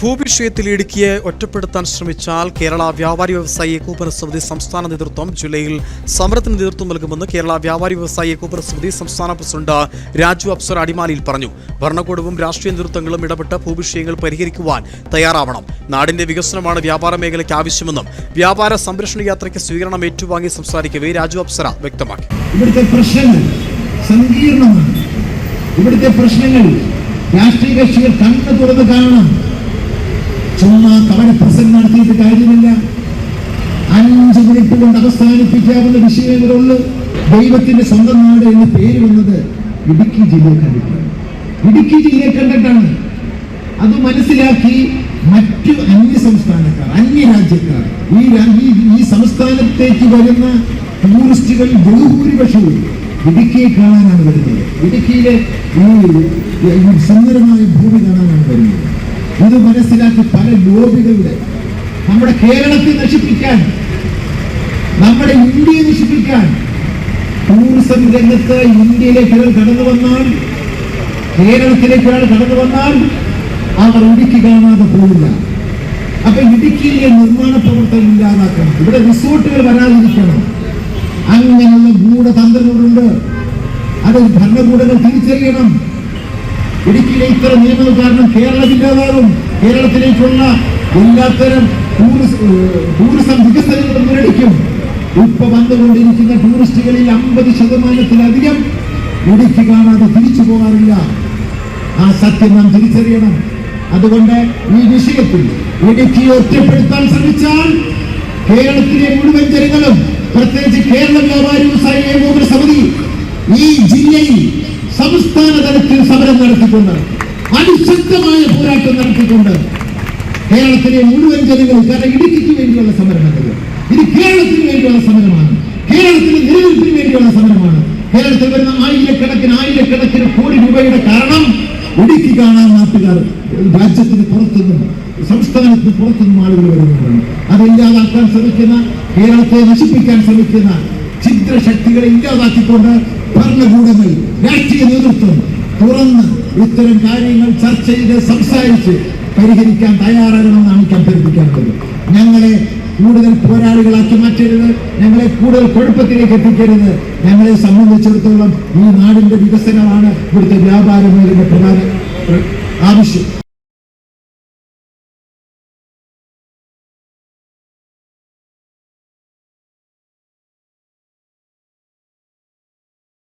ഭൂവിഷയത്തിൽ ഇടുക്കിയെ ഒറ്റപ്പെടുത്താൻ ശ്രമിച്ചാൽ കേരള വ്യാപാരി വ്യവസായി ഏകോപന സമിതി സംസ്ഥാന നേതൃത്വം ജില്ലയിൽ സമരത്തിന് നേതൃത്വം നൽകുമെന്ന് കേരള വ്യാപാരി വ്യവസായി ഏകോപന സമിതി സംസ്ഥാന പ്രസിഡന്റ് രാജു അപ്സർ അടിമാലിയിൽ പറഞ്ഞു. ഭരണകൂടവും രാഷ്ട്രീയ നേതൃത്വങ്ങളും ഇടപെട്ട ഭൂവിഷയങ്ങൾ പരിഹരിക്കുവാൻ തയ്യാറാവണം. നാടിന്റെ വികസനമാണ് വ്യാപാര മേഖലയ്ക്ക് ആവശ്യമെന്നും വ്യാപാര സംരക്ഷണ യാത്രയ്ക്ക് സ്വീകരണം ഏറ്റുവാങ്ങി സംസാരിക്കവേ രാജു അപ്സര വ്യക്തമാക്കി. ഇവിടുത്തെ പ്രശ്നങ്ങൾ പ്രശ്നങ്ങൾ രാഷ്ട്രീയ കക്ഷികൾ കണ്ണു തുറന്ന് കാണണം. ചുമ്മാ കവന പ്രസംഗം നടത്തിയിട്ട് കാര്യമില്ല. അഞ്ച് മിനിറ്റ് കൊണ്ട് അവസാനിപ്പിക്കാവുന്ന വിഷയങ്ങളുള്ളൂ ദൈവത്തിന്റെ സ്വന്തം നാട് എന്ന് പേര് വന്നത് ഇടുക്കി ജില്ലയെ കണ്ടിട്ടാണ്. ഇടുക്കി ജില്ലയെ കണ്ടിട്ടാണ്. അത് മനസ്സിലാക്കി മറ്റു അന്യ സംസ്ഥാനക്കാർ അന്യ രാജ്യക്കാർ ഈ ഈ- സംസ്ഥാനത്തേക്ക് വരുന്ന ടൂറിസ്റ്റുകൾ ബഹുഭൂരിപക്ഷവും ഇടുക്കിയെ കാണാനാണ് വരുന്നത്. ഇടുക്കിയിലെ ഈ സുന്ദരമായ ഭൂമി കാണാനാണ് വരുന്നത്. ഇത് മനസ്സിലാക്കി പല ലോബികളുടെ നമ്മുടെ കേരളത്തെ നശിപ്പിക്കാൻ നമ്മുടെ ഇന്ത്യയെ നശിപ്പിക്കാൻ ടൂറിസം രംഗത്ത് ഇന്ത്യയിലേക്ക് ഒരാൾ കടന്നു വന്നാൽ കേരളത്തിലേക്ക് ഒരാൾ കടന്നു വന്നാൽ അവർ ഇടുക്കി കാണാതെ പോവില്ല. അപ്പൊ ഇടുക്കിയിലെ നിർമ്മാണ പ്രവർത്തനം ഇല്ലാതാക്കണം. ഇവിടെ റിസോർട്ടുകൾ വരാതിരിക്കണം. അങ്ങനെയുള്ള ഗൂഢതന്ത്രങ്ങളുണ്ട്. അത് ഭരണകൂടങ്ങൾ തിരിച്ചറിയണം. ഇടുക്കിയിലെ ഇത്തരം നിയമങ്ങൾ കാരണം കേരള ഇല്ലാതാകും കേരളത്തിലേക്കുള്ള എല്ലാത്തരം ടൂറിസം വികസനങ്ങളും മുരടിക്കും ഇപ്പൊ വന്നുകൊണ്ടിരിക്കുന്ന ടൂറിസ്റ്റുകളിൽ അമ്പത് ശതമാനത്തിലധികം ഇടുക്കി കാണാതെ തിരിച്ചു പോകാറില്ല. ആ സത്യം നാം തിരിച്ചറിയണം. അതുകൊണ്ട് ഈ വിഷയത്തിൽ ഇടുക്കി ഒറ്റപ്പെടുത്താൻ ശ്രമിച്ചാൽ കേരളത്തിലെ മുഴുവൻ ജനങ്ങളും പ്രത്യേകിച്ച് കേരള വ്യാപാരി വ്യവസായി ഏകോപന സമിതി ഈ ജില്ലയിൽ സംസ്ഥാന തലത്തിൽ സമരം നടത്തിക്കൊണ്ട് അതിശക്തമായ പോരാട്ടം നടത്തിക്കൊണ്ട് കേരളത്തിലെ മുഴുവൻ ജനങ്ങളും കാരണം ഇടുക്കിക്ക് വേണ്ടിയുള്ള സമരമല്ലത് ഇത് കേരളത്തിന് വേണ്ടിയുള്ള സമരമാണ്. കേരളത്തിന്റെ നിലനിൽപ്പിന് വേണ്ടിയുള്ള സമരമാണ്. കേരളത്തിൽ വരുന്ന ആയിരക്കണക്കിന് ആയിരക്കണക്കിന് കോടി രൂപയുടെ കാരണം ഇടുക്കി കാണാൻ നാട്ടുകാർ രാജ്യത്തിന് പുറത്തുനിന്നും സംസ്ഥാനത്തിന് പുറത്തുനിന്നും ആളുകൾ വരുന്നുണ്ട്. അതില്ലാതാക്കാൻ ശ്രമിക്കുന്ന കേരളത്തെ നശിപ്പിക്കാൻ ശ്രമിക്കുന്ന ചിത്രശക്തികളെ ഇല്ലാതാക്കിക്കൊണ്ട് ഭരണകൂടങ്ങൾ രാഷ്ട്രീയ നേതൃത്വം തുറന്ന് ഇത്തരം കാര്യങ്ങൾ ചർച്ച ചെയ്ത് സംസാരിച്ച് പരിഹരിക്കാൻ തയ്യാറാകണമെന്നാണ് എനിക്ക് അഭ്യർത്ഥിക്കാനുള്ളത് ഞങ്ങളെ കൂടുതൽ പോരാളികളാക്കി മാറ്റരുത്. ഞങ്ങളെ കൂടുതൽ കുഴപ്പത്തിലേക്ക് എത്തിക്കരുത്. ഞങ്ങളെ സംബന്ധിച്ചിടത്തോളം ഈ നാടിന്റെ വികസനമാണ് ഇവിടുത്തെ വ്യാപാര മേഖലയുടെ പ്രധാന പ്ര- ആവശ്യം.